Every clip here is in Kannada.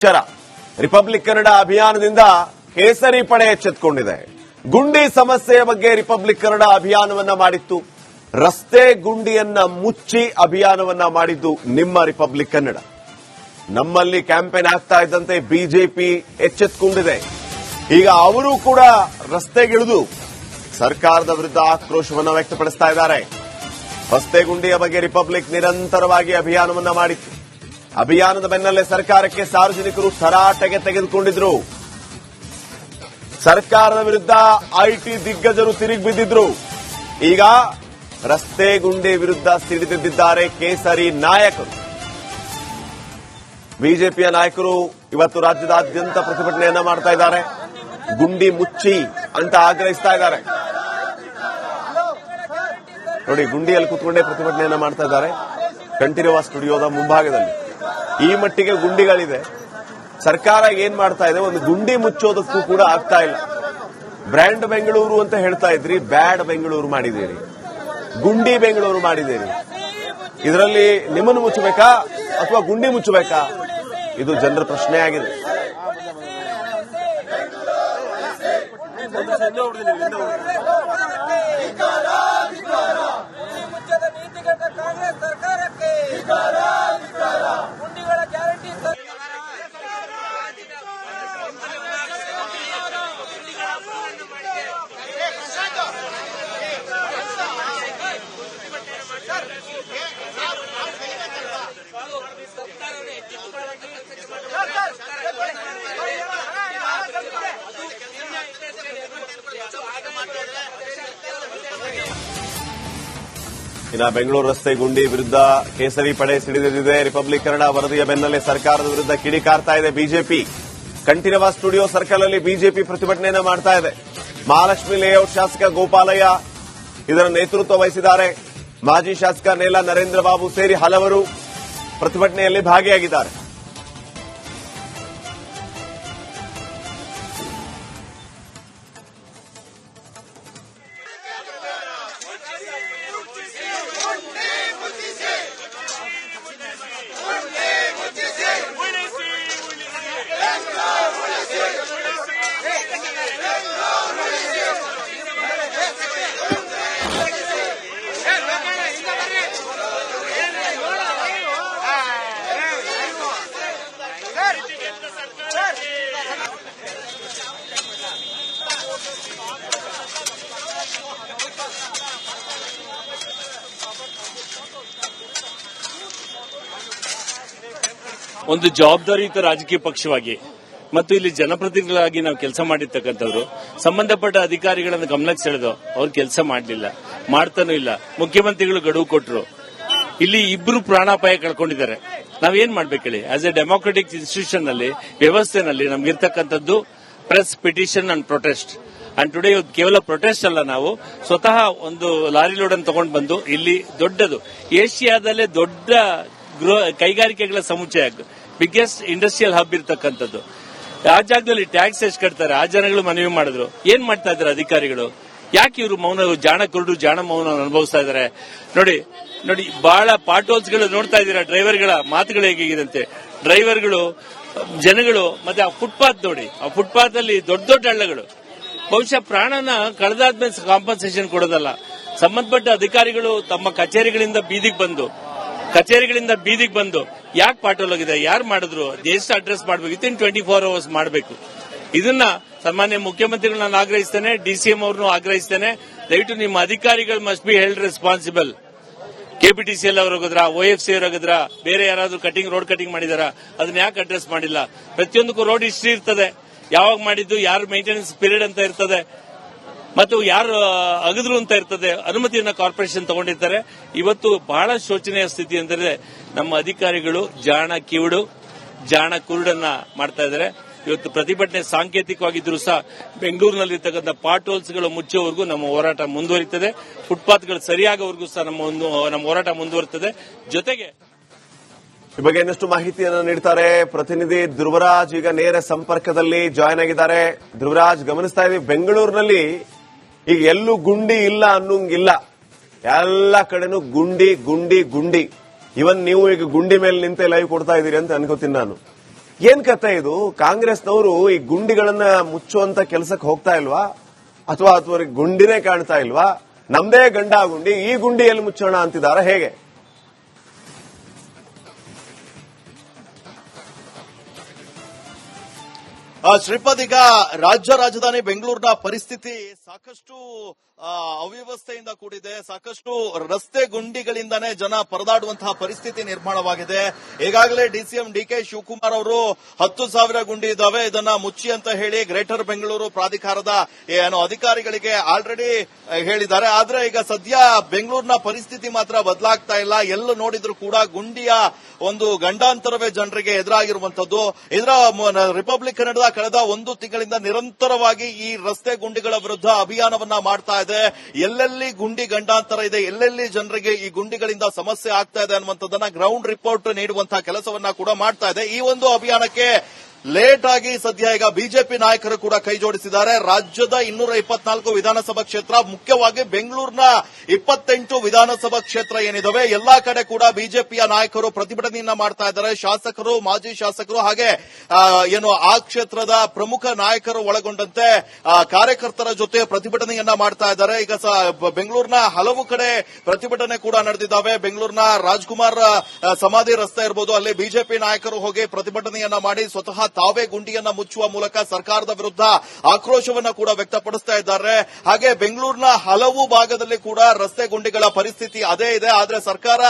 ಎಚ್ಚರ ರಿಪಬ್ಲಿಕ್ ಕನ್ನಡ ಅಭಿಯಾನದಿಂದ ಕೇಸರಿ ಪಡೆ ಎಚ್ಚೆತ್ತುಕೊಂಡಿದೆ ಗುಂಡಿ ಸಮಸ್ಯೆಯ ಬಗ್ಗೆ ರಿಪಬ್ಲಿಕ್ ಕನ್ನಡ ಅಭಿಯಾನವನ್ನ ಮಾಡಿತ್ತು. ರಸ್ತೆ ಗುಂಡಿಯನ್ನ ಮುಚ್ಚಿ ಅಭಿಯಾನವನ್ನ ಮಾಡಿದ್ದು ನಿಮ್ಮ ರಿಪಬ್ಲಿಕ್ ಕನ್ನಡ. ನಮ್ಮಲ್ಲಿ ಕ್ಯಾಂಪೇನ್ ಆಗ್ತಾ ಇದ್ದಂತೆ ಬಿಜೆಪಿ ಎಚ್ಚೆತ್ತುಕೊಂಡಿದೆ ಈಗ ಅವರು ಕೂಡ ರಸ್ತೆಗಿಳಿದು ಸರ್ಕಾರದ ವಿರುದ್ಧ ಆಕ್ರೋಶವನ್ನ ವ್ಯಕ್ತಪಡಿಸ್ತಾ ಇದ್ದಾರೆ. ರಸ್ತೆ ಗುಂಡಿಯ ಬಗ್ಗೆ ರಿಪಬ್ಲಿಕ್ ನಿರಂತರವಾಗಿ ಅಭಿಯಾನವನ್ನ ಮಾಡಿತ್ತು. ಅಭಿಯಾನದ ಬೆನ್ನಲ್ಲೇ ಸರ್ಕಾರಕ್ಕೆ ಸಾರ್ವಜನಿಕರು ತರಾಟೆಗೆ ತೆಗೆದುಕೊಂಡಿದ್ರು. ಸರ್ಕಾರದ ವಿರುದ್ಧ ಐಟಿ ದಿಗ್ಗಜರು ತಿರುಗಿ ಬಿದ್ದಿದ್ರು. ಈಗ ರಸ್ತೆ ಗುಂಡಿ ವಿರುದ್ಧ ಸಿಡಿದಿದ್ದಾರೆ ಕೇಸರಿ ನಾಯಕರು. ಬಿಜೆಪಿಯ ನಾಯಕರು ಇವತ್ತು ರಾಜ್ಯದಾದ್ಯಂತ ಪ್ರತಿಭಟನೆಯನ್ನ ಮಾಡ್ತಾ ಇದ್ದಾರೆ. ಗುಂಡಿ ಮುಚ್ಚಿ ಅಂತ ಆಗ್ರಹಿಸ್ತಾ ಇದ್ದಾರೆ. ನೋಡಿ, ಗುಂಡಿಯಲ್ಲಿ ಕೂತ್ಕೊಂಡೇ ಪ್ರತಿಭಟನೆಯನ್ನ ಮಾಡ್ತಾ ಇದ್ದಾರೆ. ಕಂಠೀರವ ಸ್ಟುಡಿಯೋದ ಮುಂಭಾಗದಲ್ಲಿ. ಈ ಮಟ್ಟಿಗೆ ಗುಂಡಿಗಳಿದೆ ಸರ್ಕಾರ ಏನ್ ಮಾಡ್ತಾ ಇದೆ? ಒಂದು ಗುಂಡಿ ಮುಚ್ಚೋದಕ್ಕೂ ಕೂಡ ಆಗ್ತಾ ಇಲ್ಲ. ಬ್ರ್ಯಾಂಡ್ ಬೆಂಗಳೂರು ಅಂತ ಹೇಳ್ತಾ ಇದ್ರಿ, ಬ್ಯಾಡ್ ಬೆಂಗಳೂರು ಮಾಡಿದ್ದೀರಿ. ಗುಂಡಿ ಬೆಂಗಳೂರು ಮಾಡಿದ್ದೀರಿ. ಇದರಲ್ಲಿ ನಿಮ್ಮನ್ನು ಮುಚ್ಚಬೇಕಾ ಅಥವಾ ಗುಂಡಿ ಮುಚ್ಚಬೇಕಾ? ಇದು ಜನರ ಪ್ರಶ್ನೆ ಆಗಿದೆ. ಇನ್ನ ಬೆಂಗಳೂರು ರಸ್ತೆ ಗುಂಡಿ ವಿರುದ್ಧ ಕೇಸರಿ ಪಡೆ ಸಿಡಿದಿದೆ ರಿಪಬ್ಲಿಕ್ ಕನ್ನಡ ವರದಿಯ ಬೆನ್ನಲ್ಲೇ ಸರ್ಕಾರದ ವಿರುದ್ಧ ಕಿಡಿಕಾರ್ತಾ ಇದೆ ಬಿಜೆಪಿ. ಕಂಠೀರವ ಸ್ಟುಡಿಯೋ ಸರ್ಕಲ್ ಅಲ್ಲಿ ಬಿಜೆಪಿ ಪ್ರತಿಭಟನೆಯನ್ನ ಮಾಡ್ತಾ ಇದೆ. ಮಹಾಲಕ್ಷ್ಮಿ ಲೇಔಟ್ ಶಾಸಕ ಗೋಪಾಲಯ್ಯ ಇದರ ನೇತೃತ್ವ ವಹಿಸಿದ್ದಾರೆ. ಮಾಜಿ ಶಾಸಕ ನೇಲ ನರೇಂದ್ರ ಬಾಬು ಸೇರಿ ಹಲವರು ಪ್ರತಿಭಟನೆಯಲ್ಲಿ ಭಾಗಿಯಾಗಿದ್ದಾರೆ. ಒಂದು ಜವಾಬ್ದಾರಿಯುತ ರಾಜಕೀಯ ಪಕ್ಷವಾಗಿ ಮತ್ತು ಇಲ್ಲಿ ಜನಪ್ರತಿನಿಧಿಗಳಾಗಿ ನಾವು ಕೆಲಸ ಮಾಡಿರ್ತಕ್ಕಂಥವ್ರು, ಸಂಬಂಧಪಟ್ಟ ಅಧಿಕಾರಿಗಳನ್ನು ಗಮನಕ್ಕೆ ಸೆಳೆದು ಅವ್ರು ಕೆಲಸ ಮಾಡಲಿಲ್ಲ, ಮಾಡ್ತಾನೂ ಇಲ್ಲ. ಮುಖ್ಯಮಂತ್ರಿಗಳು ಗಡುವು ಕೊಟ್ಟರು ಇಲ್ಲಿ ಇಬ್ಬರು ಪ್ರಾಣಾಪಾಯ ಕಳ್ಕೊಂಡಿದ್ದಾರೆ. ನಾವೇನ್ ಮಾಡ್ಬೇಕು ಹೇಳಿ? ಆಸ್ ಎ ಡೆಮೋಕ್ರೆಟಿಕ್ ಇನ್ಸ್ಟಿಟ್ಯೂಷನ್ನಲ್ಲಿ ವ್ಯವಸ್ಥೆನಲ್ಲಿ ನಮ್ಗಿರ್ತಕ್ಕಂಥದ್ದು press petition and protest and today ಇವತ್ತು ಕೇವಲ ಪ್ರೊಟೆಸ್ಟ್ ಅಲ್ಲ ನಾವು, ಸ್ವತಃ ಒಂದು ಲಾರಿ ಲೋಡ್ ಅನ್ನು ತಗೊಂಡು ಬಂದು ಇಲ್ಲಿ ದೊಡ್ಡದು. ಏಷ್ಯಾದಲ್ಲೇ ದೊಡ್ಡ ಗೃಹ ಕೈಗಾರಿಕೆಗಳ ಸಮುಚ್ಚಯ. ಬಿಗ್ಗೆಸ್ಟ್ ಇಂಡಸ್ಟ್ರಿಯಲ್ ಹಬ್ ಇರತಕ್ಕಂಥದ್ದು. ಆ ಜಾಗದಲ್ಲಿ ಟ್ಯಾಕ್ಸ್ ಎಷ್ಟು ಕಟ್ತಾರೆ? ಆ ಜನಗಳು ಮನವಿ ಮಾಡಿದ್ರು. ಏನ್ ಮಾಡ್ತಾ ಇದ್ದಾರೆ ಅಧಿಕಾರಿಗಳು? ಯಾಕೆ ಇವರು ಮೌನ, ಜಾಣ ಕುರುಡು, ಜಾಣ ಮೌನ ಅನುಭವಿಸ್ತಾ ಇದ್ದಾರೆ? ನೋಡಿ ನೋಡಿ ಬಹಳ ಪಾಟೋಲ್ಸ್ಗಳು ನೋಡ್ತಾ ಇದ್ದೀರಾ ಡ್ರೈವರ್ಗಳ ಮಾತುಗಳು ಹೇಗಿದಂತೆ ಡ್ರೈವರ್ಗಳು ಜನಗಳು, ಮತ್ತೆ ಆ ಫುಟ್ಪಾತ್ ನೋಡಿ. ಆ ಫುಟ್ಪಾತ್ ಅಲ್ಲಿ ದೊಡ್ಡ ದೊಡ್ಡ ಹಳ್ಳಗಳು. ಬಹುಶಃ ಪ್ರಾಣನ ಕಳೆದಾದ್ಮೇಲೆ ಕಾಂಪನ್ಸೇಷನ್ ಕೊಡೋದಲ್ಲ. ಸಂಬಂಧಪಟ್ಟ ಅಧಿಕಾರಿಗಳು ತಮ್ಮ ಕಚೇರಿಗಳಿಂದ ಬೀದಿಗೆ ಬಂದು ಕಚೇರಿಗಳಿಂದ ಬೀದಿಗೆ ಬಂದು ಯಾಕೆ ಹೋಗಿದೆ ಯಾರು ಮಾಡಿದ್ರು ದೇಶ ಅಡ್ರೆಸ್ ಮಾಡಬೇಕು ವಿತಿನ್ ಟ್ವೆಂಟಿ ಫೋರ್ ಅವರ್ಸ್ ಮಾಡಬೇಕು. ಇದನ್ನ ಸನ್ಮಾನ್ಯ ಮುಖ್ಯಮಂತ್ರಿಗಳು ನಾನು ಆಗ್ರಹಿಸ್ತೇನೆ ಡಿಸಿಎಂ ಅವ್ರನ್ನು ಆಗ್ರಹಿಸ್ತೇನೆ. ದಯವಿಟ್ಟು ನಿಮ್ಮ ಅಧಿಕಾರಿಗಳು must be held responsible KPTCL ಅವ್ರು ಹೋಗಿದ್ರ ಎಫ್ ಸಿ ಅವ್ರು ಹೋಗಿದ್ರ, ಬೇರೆ ಯಾರಾದ್ರೂ ಕಟಿಂಗ್ ರೋಡ್ ಕಟಿಂಗ್ ಮಾಡಿದಾರ, ಅದನ್ನ ಯಾಕೆ ಅಡ್ರೆಸ್ ಮಾಡಿಲ್ಲ? ಪ್ರತಿಯೊಂದಕ್ಕೂ ರೋಡ್ ಹಿಸ್ಟ್ರಿ ಇರ್ತದೆ. ಯಾವಾಗ ಮಾಡಿದ್ದು, ಯಾರು ಮೇಂಟೆನೆನ್ಸ್ ಪೀರಿಯಡ್ ಅಂತ ಇರ್ತದೆ. ಮತ್ತು ಯಾರು ಅಗದ್ರು ಅಂತ ಇರ್ತದೆ, ಅನುಮತಿಯನ್ನ ಕಾರ್ಪೊರೇಷನ್ ತಗೊಂಡಿರ್ತಾರೆ. ಇವತ್ತು ಬಹಳ ಶೋಚನೀಯ ಸ್ಥಿತಿ ಅಂದರೆ ನಮ್ಮ ಅಧಿಕಾರಿಗಳು ಜಾಣ ಕಿವುಡು, ಜಾಣ ಕುರುಡನ್ನ ಮಾಡ್ತಾ ಇದ್ದಾರೆ. ಇವತ್ತು ಪ್ರತಿಭಟನೆ ಸಾಂಕೇತಿಕವಾಗಿದ್ದರೂ ಸಹ ಬೆಂಗಳೂರಿನಲ್ಲಿರ್ತಕ್ಕಂಥ ಪಾಟ್ ಹೋಲ್ಸ್ಗಳು ಮುಚ್ಚೋವರೆಗೂ ನಮ್ಮ ಹೋರಾಟ ಮುಂದುವರಿತದೆ. ಫುಟ್ಪಾತ್ಗಳು ಸರಿಯಾಗೋವರೆಗೂ ಸಹ ನಮ್ಮ ಒಂದು- ನಮ್ಮ ಹೋರಾಟ ಮುಂದುವರಿತದೆ. ಜೊತೆಗೆ ಈ ಬಗ್ಗೆ ಇನ್ನಷ್ಟು ಮಾಹಿತಿಯನ್ನು ನೀಡ್ತಾರೆ ಪ್ರತಿನಿಧಿ ಧ್ರುವರಾಜ್. ಈಗ ನೇರ ಸಂಪರ್ಕದಲ್ಲಿ ಜಾಯ್ನ್ ಆಗಿದ್ದಾರೆ. ಧ್ರುವರಾಜ್, ಗಮನಿಸ್ತಾ ಇದ್ದೀವಿ, ಬೆಂಗಳೂರಿನಲ್ಲಿ ಈಗ ಎಲ್ಲೂ ಗುಂಡಿ ಇಲ್ಲ ಅನ್ನೋಂಗಿಲ್ಲ. ಎಲ್ಲ ಕಡೆನೂ ಗುಂಡಿ ಗುಂಡಿ ಗುಂಡಿ. ಇವನ್ ನೀವು ಈಗ ಗುಂಡಿ ಮೇಲೆ ನಿಂತೆ ಲೈವ್ ಕೊಡ್ತಾ ಇದ್ದೀರಿ ಅಂತ ಅನ್ಕೋತೀನಿ ನಾನು. ಏನ್ ಕತೆ ಇದು? ಕಾಂಗ್ರೆಸ್ನವರು ಈ ಗುಂಡಿಗಳನ್ನ ಮುಚ್ಚುವಂತ ಕೆಲಸಕ್ಕೆ ಹೋಗ್ತಾ ಇಲ್ವಾ? ಅಥವಾ ಅಥವಾ ಗುಂಡಿನೇ ಕಾಣ್ತಾ ಇಲ್ವಾ? ನಮ್ದೇ ಗಂಡ ಗುಂಡಿ, ಈ ಗುಂಡಿಯಲ್ಲಿ ಮುಚ್ಚೋಣ ಅಂತಿದಾರ ಹೇಗೆ? ಶ್ರೀಪಾದ್, ಈಗ ರಾಜ್ಯ ರಾಜಧಾನಿ ಬೆಂಗಳೂರಿನ ಪರಿಸ್ಥಿತಿ ಸಾಕಷ್ಟು ಅವ್ಯವಸ್ಥೆಯಿಂದ ಕೂಡಿದೆ. ಸಾಕಷ್ಟು ರಸ್ತೆ ಗುಂಡಿಗಳಿಂದನೇ ಜನ ಪರದಾಡುವಂತಹ ಪರಿಸ್ಥಿತಿ ನಿರ್ಮಾಣವಾಗಿದೆ. ಈಗಾಗಲೇ ಡಿಸಿಎಂ ಡಿಕೆ ಶಿವಕುಮಾರ್ ಅವರು ಹತ್ತು ಸಾವಿರ ಗುಂಡಿ ಇದ್ದಾವೆ. ಇದನ್ನ ಮುಚ್ಚಿ ಅಂತ ಹೇಳಿ ಗ್ರೇಟರ್ ಬೆಂಗಳೂರು ಪ್ರಾಧಿಕಾರದ ಏನು ಅಧಿಕಾರಿಗಳಿಗೆ ಆಲ್ರೆಡಿ ಹೇಳಿದ್ದಾರೆ. ಆದ್ರೆ ಈಗ ಸದ್ಯ ಬೆಂಗಳೂರಿನ ಪರಿಸ್ಥಿತಿ ಮಾತ್ರ ಬದಲಾಗ್ತಾ ಇಲ್ಲ. ಎಲ್ಲ ನೋಡಿದ್ರು ಕೂಡ ಗುಂಡಿಯ ಒಂದು ಗಂಡಾಂತರವೇ ಜನರಿಗೆ ಎದುರಾಗಿರುವಂತದ್ದು ಇದರ ರಿಪಬ್ಲಿಕ್ ಕನ್ನಡದ ಕಳೆದ ಒಂದು ತಿಂಗಳಿಂದ ನಿರಂತರವಾಗಿ ಈ ರಸ್ತೆ ಗುಂಡಿಗಳ ವಿರುದ್ಧ ಅಭಿಯಾನವನ್ನ ಮಾಡ್ತಾ ಇದೆ. ಎಲ್ಲೆಲ್ಲಿ ಗುಂಡಿ ಗಂಡಾಂತರ ಇದೆ, ಎಲ್ಲೆಲ್ಲಿ ಜನರಿಗೆ ಈ ಗುಂಡಿಗಳಿಂದ ಸಮಸ್ಯೆ ಆಗ್ತಾ ಇದೆ ಅನ್ನುವಂಥದ್ದನ್ನ ಗ್ರೌಂಡ್ ರಿಪೋರ್ಟ್ ನೀಡುವಂತಹ ಕೆಲಸವನ್ನ ಕೂಡ ಮಾಡ್ತಾ ಇದೆ. ಈ ಒಂದು ಅಭಿಯಾನಕ್ಕೆ ಲೇಟ್ ಆಗಿ ಸದ್ಯ ಈಗ ಬಿಜೆಪಿ ನಾಯಕರು ಕೂಡ ಕೈ ಜೋಡಿಸಿದ್ದಾರೆ. ರಾಜ್ಯದ ಇನ್ನೂರ ಇಪ್ಪತ್ನಾಲ್ಕು ವಿಧಾನಸಭಾ ಕ್ಷೇತ್ರ, ಮುಖ್ಯವಾಗಿ ಬೆಂಗಳೂರಿನ ಇಪ್ಪತ್ತೆಂಟು ವಿಧಾನಸಭಾ ಕ್ಷೇತ್ರ ಏನಿದಾವೆ, ಎಲ್ಲಾ ಕಡೆ ಕೂಡ ಬಿಜೆಪಿಯ ನಾಯಕರು ಪ್ರತಿಭಟನೆಯನ್ನ ಮಾಡ್ತಾ ಇದ್ದಾರೆ. ಶಾಸಕರು, ಮಾಜಿ ಶಾಸಕರು ಹಾಗೆ ಏನು ಆ ಕ್ಷೇತ್ರದ ಪ್ರಮುಖ ನಾಯಕರು ಒಳಗೊಂಡಂತೆ ಕಾರ್ಯಕರ್ತರ ಜೊತೆ ಪ್ರತಿಭಟನೆಯನ್ನ ಮಾಡ್ತಾ ಇದ್ದಾರೆ. ಈಗ ಬೆಂಗಳೂರಿನ ಹಲವು ಕಡೆ ಪ್ರತಿಭಟನೆ ಕೂಡ ನಡೆದಿದ್ದಾವೆ. ಬೆಂಗಳೂರಿನ ರಾಜ್ಕುಮಾರ್ ಸಮಾಧಿ ರಸ್ತೆ ಇರಬಹುದು ಅಲ್ಲಿ ಬಿಜೆಪಿ ನಾಯಕರು ಹೋಗಿ ಪ್ರತಿಭಟನೆಯನ್ನ ಮಾಡಿ ಸ್ವತಃ ತಾವೇ ಗುಂಡಿಯನ್ನ ಮುಚ್ಚುವ ಮೂಲಕ ಸರ್ಕಾರದ ವಿರುದ್ಧ ಆಕ್ರೋಶವನ್ನ ಕೂಡ ವ್ಯಕ್ತಪಡಿಸ್ತಾ ಇದ್ದಾರೆ. ಹಾಗೆ ಬೆಂಗಳೂರಿನ ಹಲವು ಭಾಗದಲ್ಲಿ ಕೂಡ ರಸ್ತೆ ಗುಂಡಿಗಳ ಪರಿಸ್ಥಿತಿ ಅದೇ ಇದೆ. ಆದ್ರೆ ಸರ್ಕಾರ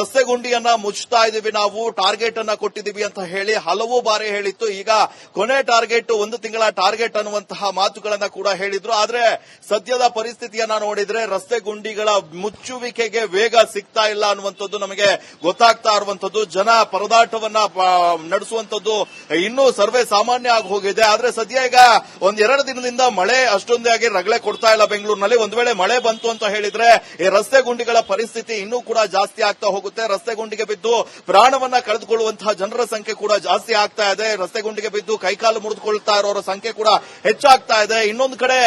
ರಸ್ತೆ ಗುಂಡಿಯನ್ನ ಮುಚ್ಚುತ್ತಾ ಇದೀವಿ ನಾವು, ಟಾರ್ಗೆಟ್ ಅನ್ನ ಕೊಟ್ಟಿದ್ದೀವಿ ಅಂತ ಹೇಳಿ ಹಲವು ಬಾರಿ ಹೇಳಿತ್ತು. ಈಗ ಕೊನೆ ಟಾರ್ಗೆಟ್, ಒಂದು ತಿಂಗಳ ಟಾರ್ಗೆಟ್ ಅನ್ನುವಂತಹ ಮಾತುಗಳನ್ನ ಕೂಡ ಹೇಳಿದ್ರು. ಆದ್ರೆ ಸದ್ಯದ ಪರಿಸ್ಥಿತಿಯನ್ನ ನೋಡಿದ್ರೆ ರಸ್ತೆ ಗುಂಡಿಗಳ ಮುಚ್ಚುವಿಕೆಗೆ ವೇಗ ಸಿಗ್ತಾ ಇಲ್ಲ ಅನ್ನುವಂಥದ್ದು ನಮಗೆ ಗೊತ್ತಾಗ್ತಾ ಇರುವಂತದ್ದು ಜನ ಪರದಾಟವನ್ನ ನಡೆಸುವಂತದ್ದು ಇನ್ನೂ ಸರ್ವೆ ಸಾಮಾನ್ಯ ಆಗಿ ಹೋಗಿದೆ. ಆದ್ರೆ ಸದ್ಯ ಈಗ ಒಂದೆರಡು ದಿನದಿಂದ ಮಳೆ ಅಷ್ಟೊಂದೇ ಆಗಿ ರಗಳೆ ಕೊಡ್ತಾ ಇಲ್ಲ ಬೆಂಗಳೂರಿನಲ್ಲಿ. ಒಂದ್ ವೇಳೆ ಮಳೆ ಬಂತು ಅಂತ ಹೇಳಿದ್ರೆ ಈ ರಸ್ತೆ ಗುಂಡಿಗಳ ಪರಿಸ್ಥಿತಿ ಇನ್ನೂ ಕೂಡ ಜಾಸ್ತಿ ಆಗ್ತಾ ಹೋಗುತ್ತೆ. ರಸ್ತೆ ಗುಂಡಿಗೆ ಬಿದ್ದು ಪ್ರಾಣವನ್ನ ಕಳೆದುಕೊಳ್ಳುವಂತಹ ಜನರ ಸಂಖ್ಯೆ ಕೂಡ ಜಾಸ್ತಿ ಆಗ್ತಾ ಇದೆ. ರಸ್ತೆ ಗುಂಡಿಗೆ ಬಿದ್ದು ಕೈಕಾಲು ಮುರಿದುಕೊಳ್ತಾ ಇರೋರ ಸಂಖ್ಯೆ ಕೂಡ ಹೆಚ್ಚಾಗ್ತಾ ಇದೆ. ಇನ್ನೊಂದು ಕಡೆ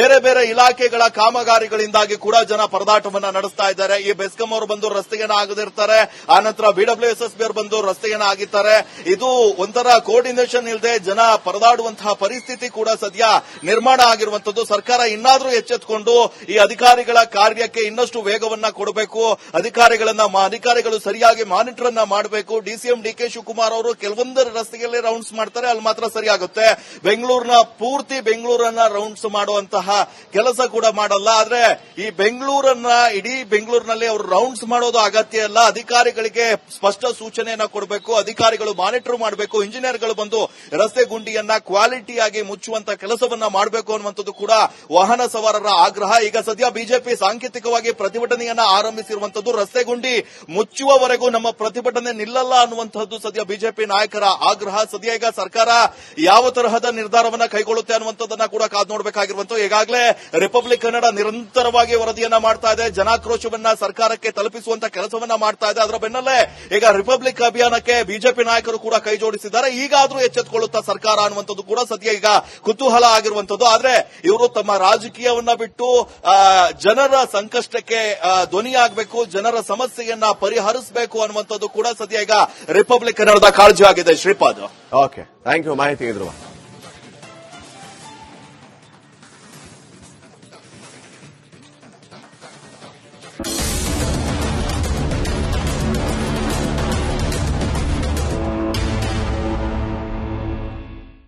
ಬೇರೆ ಬೇರೆ ಇಲಾಖೆಗಳ ಕಾಮಗಾರಿಗಳಿಂದಾಗಿ ಕೂಡ ಜನ ಪರದಾಟವನ್ನ ನಡೆಸ್ತಾ ಇದ್ದಾರೆ. ಈ ಬೆಸ್ಕಾಂ ಅವರು ಬಂದು ರಸ್ತೆಗೇನ ಆಗದಿರ್ತಾರೆ. ಆನಂತರ ಬಿಡಬ್ಲ್ಯೂ ಎಸ್ ಎಸ್ ಬಿ ಅವರು ಬಂದು ರಸ್ತೆಗೇನ ಆಗಿದ್ದಾರೆ ಇದು ಒಂಥರ ಕೋರ್ಡಿನೇಷನ್ ಇಲ್ಲದೆ ಜನ ಪರದಾಡುವಂತಹ ಪರಿಸ್ಥಿತಿ ಕೂಡ ಸದ್ಯ ನಿರ್ಮಾಣ ಆಗಿರುವಂತದ್ದು ಸರ್ಕಾರ ಇನ್ನಾದ್ರೂ ಎಚ್ಚೆತ್ತುಕೊಂಡು ಈ ಅಧಿಕಾರಿಗಳ ಕಾರ್ಯಕ್ಕೆ ಇನ್ನಷ್ಟು ವೇಗವನ್ನ ಕೊಡಬೇಕು. ಅಧಿಕಾರಿಗಳನ್ನ ಅಧಿಕಾರಿಗಳು ಸರಿಯಾಗಿ ಮಾನಿಟರ್ ಅನ್ನ ಮಾಡಬೇಕು ಡಿಸಿಎಂ ಡಿ ಕೆ ಶಿವಕುಮಾರ್ ಅವರು ಕೆಲವೊಂದು ರಸ್ತೆಯಲ್ಲಿ ರೌಂಡ್ಸ್ ಮಾಡ್ತಾರೆ. ಅಲ್ಲಿ ಮಾತ್ರ ಸರಿಯಾಗುತ್ತೆ. ಬೆಂಗಳೂರಿನ ಪೂರ್ತಿ ಬೆಂಗಳೂರನ್ನ ರೌಂಡ್ಸ್ ಮಾಡುವಂತಹ ಕೆಲಸ ಕೂಡ ಮಾಡಲ್ಲ. ಆದ್ರೆ ಈ ಬೆಂಗಳೂರನ್ನ, ಇಡೀ ಬೆಂಗಳೂರಿನಲ್ಲಿ ಅವರು ರೌಂಡ್ಸ್ ಮಾಡೋದು ಅಗತ್ಯ ಇಲ್ಲ. ಅಧಿಕಾರಿಗಳಿಗೆ ಸ್ಪಷ್ಟ ಸೂಚನೆಯನ್ನ ಕೊಡಬೇಕು. ಅಧಿಕಾರಿಗಳು ಮಾನಿಟರ್ ಮಾಡಬೇಕು. ಇಂಜಿನಿಯರ್ಗಳು ಬಂದು ರಸ್ತೆ ಗುಂಡಿಯನ್ನ ಕ್ವಾಲಿಟಿಯಾಗಿ ಮುಚ್ಚುವಂತ ಕೆಲಸವನ್ನ ಮಾಡಬೇಕು ಅನ್ನುವಂಥದ್ದು ಕೂಡ ವಾಹನ ಸವಾರರ ಆಗ್ರಹ. ಈಗ ಸದ್ಯ ಬಿಜೆಪಿ ಸಾಂಕೇತಿಕವಾಗಿ ಪ್ರತಿಭಟನೆಯನ್ನ ಆರಂಭಿಸಿರುವಂತದ್ದು ರಸ್ತೆ ಗುಂಡಿ ಮುಚ್ಚುವವರೆಗೂ ನಮ್ಮ ಪ್ರತಿಭಟನೆ ನಿಲ್ಲಲ್ಲ ಅನ್ನುವಂಥದ್ದು ಸದ್ಯ ಬಿಜೆಪಿ ನಾಯಕರ ಆಗ್ರಹ. ಸದ್ಯ ಈಗ ಸರ್ಕಾರ ಯಾವ ತರಹದ ನಿರ್ಧಾರವನ್ನ ಕೈಗೊಳ್ಳುತ್ತೆ ಅನ್ನುವಂಥದ್ದನ್ನ ಕೂಡ ಕಾದು ನೋಡಬೇಕಾಗಿರುವಂತಹ ಈಗಾಗಲೇ ರಿಪಬ್ಲಿಕ್ ಕನ್ನಡ ನಿರಂತರವಾಗಿ ವರದಿಯನ್ನ ಮಾಡ್ತಾ ಇದೆ. ಜನಾಕ್ರೋಶವನ್ನ ಸರ್ಕಾರಕ್ಕೆ ತಲುಪಿಸುವಂತ ಕೆಲಸವನ್ನ ಮಾಡ್ತಾ ಇದೆ. ಅದರ ಬೆನ್ನಲ್ಲೇ ಈಗ ರಿಪಬ್ಲಿಕ್ ಅಭಿಯಾನಕ್ಕೆ ಬಿಜೆಪಿ ನಾಯಕರು ಕೂಡ ಕೈ ಜೋಡಿಸಿದ್ದಾರೆ ಈಗಾದ್ರೂ ಎಚ್ಚೆತ್ತುಕೊಳ್ಳುತ್ತಾ ಸರ್ಕಾರ ಅನ್ನುವಂಥದ್ದು ಕೂಡ ಸದ್ಯ ಈಗ ಕುತೂಹಲ ಆಗಿರುವಂತದ್ದು ಆದ್ರೆ ಇವರು ತಮ್ಮ ರಾಜಕೀಯವನ್ನ ಬಿಟ್ಟು ಜನರ ಸಂಕಷ್ಟಕ್ಕೆ ಧ್ವನಿಯಾಗಬೇಕು, ಜನರ ಸಮಸ್ಯೆಯನ್ನ ಪರಿಹರಿಸಬೇಕು ಅನ್ನುವಂಥದ್ದು ಕೂಡ ಸದ್ಯ ಈಗ ರಿಪಬ್ಲಿಕ್ ಕನ್ನಡದ ಕಾಳಜಿ ಆಗಿದೆ ಶ್ರೀಪಾದ್. ಓಕೆ ಥ್ಯಾಂಕ್ ಯು ಮಾಹಿತಿ ಇದ್ರು